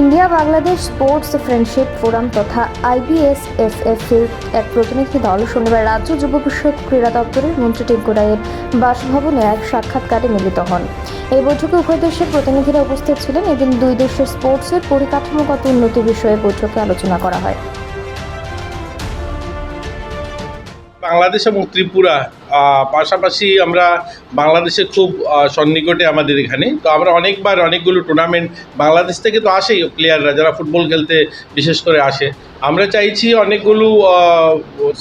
India Bangladesh sports friendship forum তথা IBSFF এর এক প্রতিনিধি দল শনিবার রাজ্য যুব বিষয়ক ক্রীড়া দপ্তরের মন্ত্রী টিঙ্কু রায়ের বাসভবনে এক সাক্ষাৎকারে মিলিত হন। এই বৈঠকে উভয় দেশের প্রতিনিধিরা উপস্থিত ছিলেন। এদিন দুই দেশের স্পোর্টসের পরিকাঠামোগত উন্নতি বিষয়ে বৈঠকে আলোচনা করা হয়। বাংলাদেশ এবং ত্রিপুরা পাশাপাশি আমরা বাংলাদেশের খুব সন্নিকটে আমাদের এখানে। তো আমরা অনেকবার অনেকগুলো টুর্নামেন্ট বাংলাদেশ থেকে তো আসেই প্লেয়াররা যারা ফুটবল খেলতে বিশেষ করে আসে। আমরা চাইছি অনেকগুলো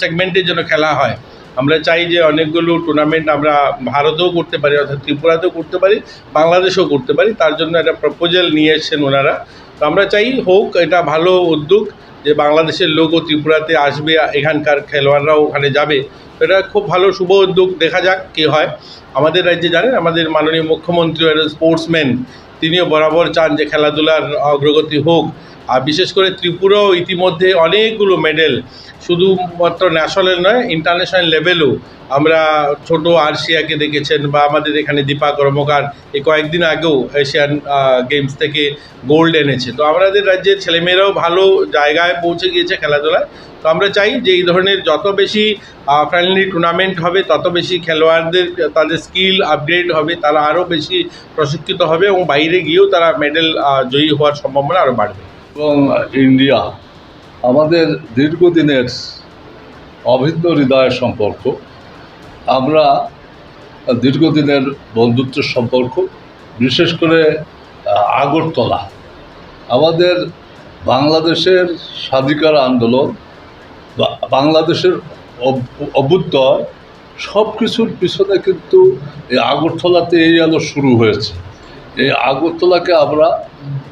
সেগমেন্টের জন্য খেলা হয়। আমরা চাই যে অনেকগুলো টুর্নামেন্ট আমরা ভারতেও করতে পারি, অর্থাৎ ত্রিপুরাতেও করতে পারি, বাংলাদেশেও করতে পারি। তার জন্য একটা প্রপোজাল নিয়ে এসছেন ওনারা। তো আমরা চাই হোক, এটা ভালো উদ্যোগ যে বাংলাদেশের লোকও ত্রিপুরাতে আসবে, এখানকার খেলোয়াড়রাও ওখানে যাবে। এটা খুব ভালো, শুভ উদ্যোগ, দেখা যাক কী হয়। আমাদের রাজ্যে জানেন, আমাদের মাননীয় মুখ্যমন্ত্রী স্পোর্টসম্যান তিনিও বরাবর চান যে খেলাধুলার অগ্রগতি হোক। আর বিশেষ করে ত্রিপুরাও ইতিমধ্যে অনেকগুলো মেডেল, শুধুমাত্র ন্যাশনাল নয়, ইন্টারন্যাশনাল লেভেলও আমরা ছোট আরশিয়াকে দেখেছেন বা আমাদের এখানে দীপা কর্মকার এই কয়েকদিন আগেও এশিয়ান গেমস থেকে গোল্ড এনেছে। তো আমাদের রাজ্যের ছেলেমেয়েরাও ভালো জায়গায় পৌঁছে গিয়েছে খেলাধুলায়। তো আমরা চাই যে এই ধরনের যত বেশি ফ্রেন্ডলি টুর্নামেন্ট হবে, তত বেশি খেলোয়াড়দের, তাদের স্কিল আপগ্রেড হবে, তারা আরও বেশি প্রশিক্ষিত হবে এবং বাইরে গিয়েও তারা মেডেল জয়ী হওয়ার সম্ভাবনা আরও বাড়বে। এবং ইন্ডিয়া, আমাদের দীর্ঘদিনের অভিন্ন হৃদয়ের সম্পর্ক। আমরা দীর্ঘদিনের বন্ধুত্বের সম্পর্ক, বিশেষ করে আগরতলা। আমাদের বাংলাদেশের স্বাধিকার আন্দোলন বাংলাদেশের অভ- অভ্যুদয় সব কিছুর পিছনে কিন্তু এই আগরতলাতে এই আলো শুরু হয়েছে। এই আগরতলাকে আমরা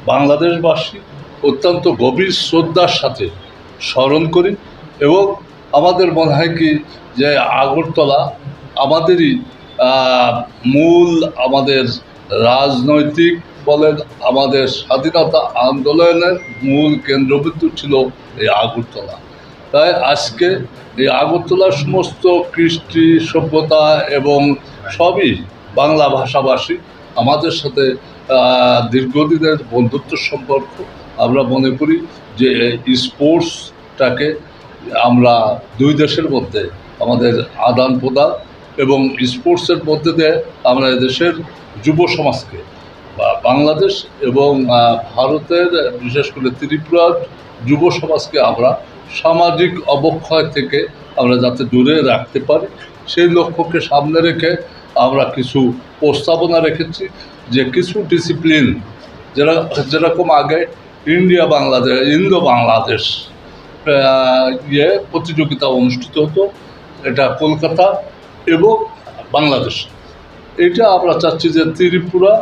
বাংলাদেশবাসী অত্যন্ত গভীর শ্রদ্ধার সাথে স্মরণ করি এবং আমাদের মনে হয় কি যে আগরতলা আমাদেরই মূল আমাদের রাজনৈতিক বলেন আমাদের স্বাধীনতা আন্দোলনের মূল কেন্দ্রবিন্দু ছিল এই আগরতলা। তাই আজকে এই আগরতলার সমস্ত কৃষ্টি, সভ্যতা এবং সবই বাংলা ভাষাভাষী আমাদের সাথে দীর্ঘদিনের বন্ধুত্ব সম্পর্ক আমরা মনে করি যে স্পোর্টসটাকে আমরা দুই দেশের মধ্যে, আমাদের আদান প্রদান এবং স্পোর্টসের মধ্যে দিয়ে আমরা দেশের যুব সমাজকে বাংলাদেশ এবং ভারতের, বিশেষ করে ত্রিপুরার যুব সমাজকে আমরা সামাজিক অবক্ষয় থেকে আমরা যাতে দূরে রাখতে পারি, সেই লক্ষ্যকে সামনে রেখে আমরা কিছু প্রস্তাবনা রেখেছি যে কিছু ডিসিপ্লিন যেরা, যেরকম আগে ইন্ডিয়া বাংলাদেশ ইন্দো বাংলাদেশ ইয়ে প্রতিযোগিতা অনুষ্ঠিত হতো। এটা কলকাতা এবং বাংলাদেশ। এটা আমরা চাচ্ছি যে ত্রিপুরা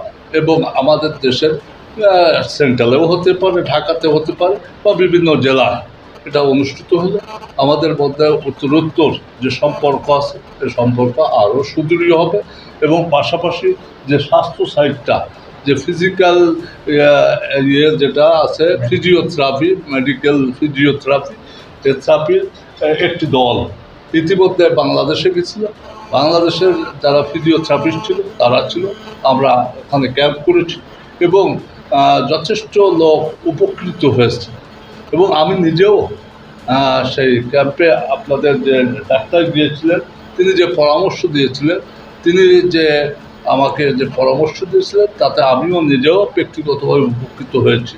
এবং আমাদের দেশের সেন্ট্রালেও হতে পারে ঢাকাতে হতে পারে বা বিভিন্ন জেলায় এটা অনুষ্ঠিত হলে। আমাদের মধ্যে উত্তরোত্তর যে সম্পর্ক আছে সে সম্পর্ক আরও সুদৃঢ় হবে এবং পাশাপাশি যে স্বাস্থ্য সাইডটা যে ফিজিক্যাল ইয়ে যেটা আছে ফিজিওথেরাপি মেডিকেল ফিজিওথেরাপি থেরাপির একটি দল। ইতিমধ্যে বাংলাদেশে গেছিল। বাংলাদেশের যারা ফিজিওথেরাপিস্ট ছিল, তারা ছিল। আমরা ওখানে ক্যাম্প করেছি এবং যথেষ্ট লোক উপকৃত হয়েছে। এবং আমি নিজেও সেই ক্যাম্পে আপনাদের যে ডাক্তার গিয়েছিলেন, তিনি যে পরামর্শ দিয়েছিলেন, তিনি যে আমাকে যে পরামর্শ দিয়েছিলেন তাতে আমিও নিজেও ব্যক্তিগতভাবে উপকৃত হয়েছি।